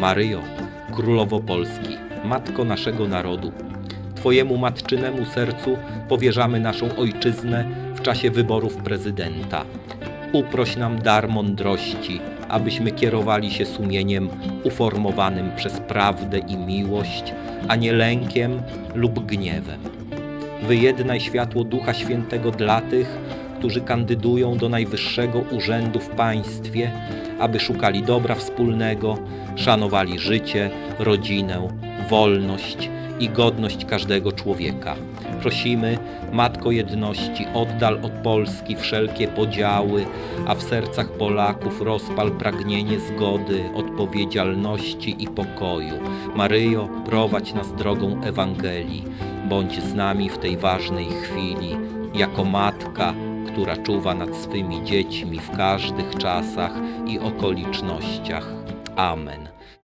Maryjo, Królowo Polski, Matko naszego narodu, Twojemu matczynemu sercu powierzamy naszą ojczyznę w czasie wyborów prezydenta. Uproś nam dar mądrości, abyśmy kierowali się sumieniem uformowanym przez prawdę i miłość, a nie lękiem lub gniewem. Wyjednaj światło Ducha Świętego dla tych, którzy kandydują do najwyższego urzędu w państwie, aby szukali dobra wspólnego, szanowali życie, rodzinę, wolność i godność każdego człowieka. Prosimy, Matko Jedności, oddal od Polski wszelkie podziały, a w sercach Polaków rozpal pragnienie zgody, odpowiedzialności i pokoju. Maryjo, prowadź nas drogą Ewangelii, bądź z nami w tej ważnej chwili, jako matka, która czuwa nad swymi dziećmi w każdych czasach i okolicznościach. Amen.